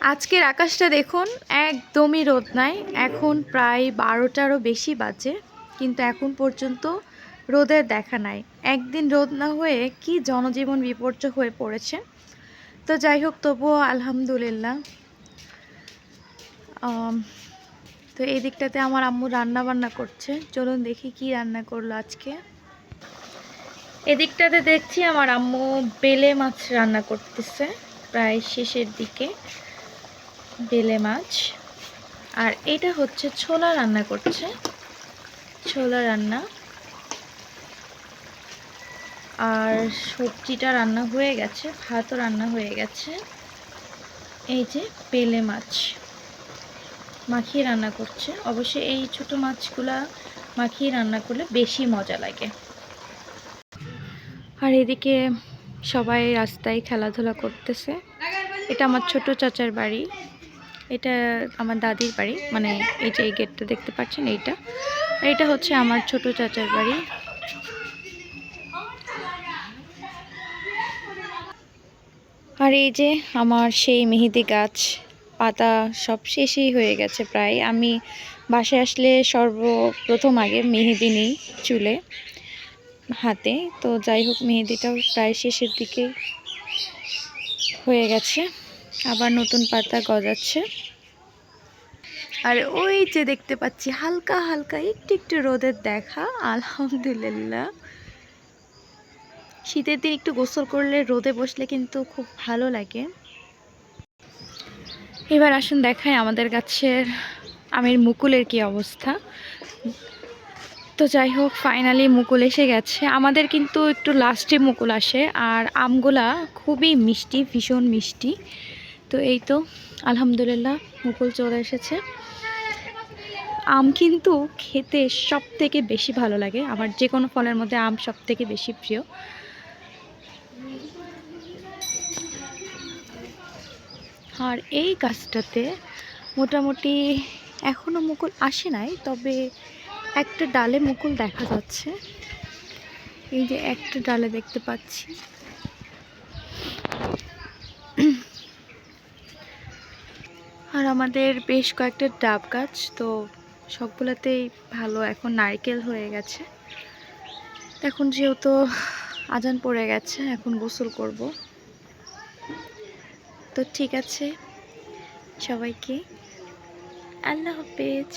আজকের আকাশটা দেখুন, একদমই রোদ নাই। এখন প্রায় বারোটারও বেশি বাজে, কিন্তু এখন পর্যন্ত রোদের দেখা নাই। একদিন রোদ না হয়ে কি জনজীবন বিপর্যয় হয়ে পড়েছে। তো যাই হোক, তবুও আলহামদুলিল্লাহ। তো এই দিকটাতে আমার আম্মু রান্না বান্না করছে। চলুন দেখি কি রান্না করল আজকে। এদিকটাতে দেখছি আমার আম্মু বেলে মাছ রান্না করতেছে, প্রায় শেষের দিকে। বেলে মাছ। আর এটা হচ্ছে ছোলা রান্না করছে। ছোলা রান্না। আর সবজিটা রান্না হয়ে গেছে, ভাতও রান্না হয়ে গেছে। এই যে বেলে মাছ। মাখিয়ে রান্না করছে। অবশ্যই এই ছোট মাছগুলা মাখিয়ে রান্না করলে বেশি মজা লাগে। আর এদিকে সবাই রাস্তায় খেলাধুলা করতেছে। এটা আমার ছোট চাচার বাড়ি। এটা আমার দাদির বাড়ি মানে এই যে এই গেটটা দেখতে পাচ্ছেন এইটা। এটা হচ্ছে আমার ছোট চাচার বাড়ি। আর এই যে আমার সেই মেহেদি গাছ, পাতা সব শেষই হয়ে গেছে প্রায়। আমি বাসায় আসলে সর্বপ্রথম আগে মেহেদি নিই চুলে, হাতে। তো যাই হোক, মেহেদিটাও প্রায় শেষের দিকে হয়ে গেছে। আবার নতুন পাতা গজাচ্ছে। আর ওই যে দেখতে পাচ্ছি, হালকা হালকা একটু একটু রোদের দেখা, আলহামদুলিল্লাহ। শীতের দিন একটু গোসল করলে রোদে বসলে কিন্তু খুব ভালো লাগে। এবার আসুন দেখাই আমাদের গাছের আমের মুকুলের কি অবস্থা। তো যাই হোক ফাইনালি মুকুল এসে গেছে। আমাদের কিন্তু একটু লাস্টে মুকুল আসে, আর আমগুলা খুবই মিষ্টি, ভীষণ মিষ্টি। তো এই তো, আলহামদুলিল্লাহ, মুকুল চলে এসেছে। আম কিন্তু খেতে সব থেকে বেশি ভালো লাগে, আমার যে কোনো ফলের মধ্যে আম সব থেকে বেশি প্রিয়। আর এই গাছটাতে মোটামুটি এখনও মুকুল আসে নাই, তবে একটা ডালে মুকুল দেখা যাচ্ছে। এই যে একটা ডালে দেখতে পাচ্ছি। আর আমাদের বেশ কয়েকটা ডাব গাছ, তো সবগুলোতেই ভালো এখন নারকেল হয়ে গেছে। এখন যেহেতু আজান পড়ে গেছে, এখন গোসল করব। তো ঠিক আছে, সবাইকে আল্লাহ হাফেজ।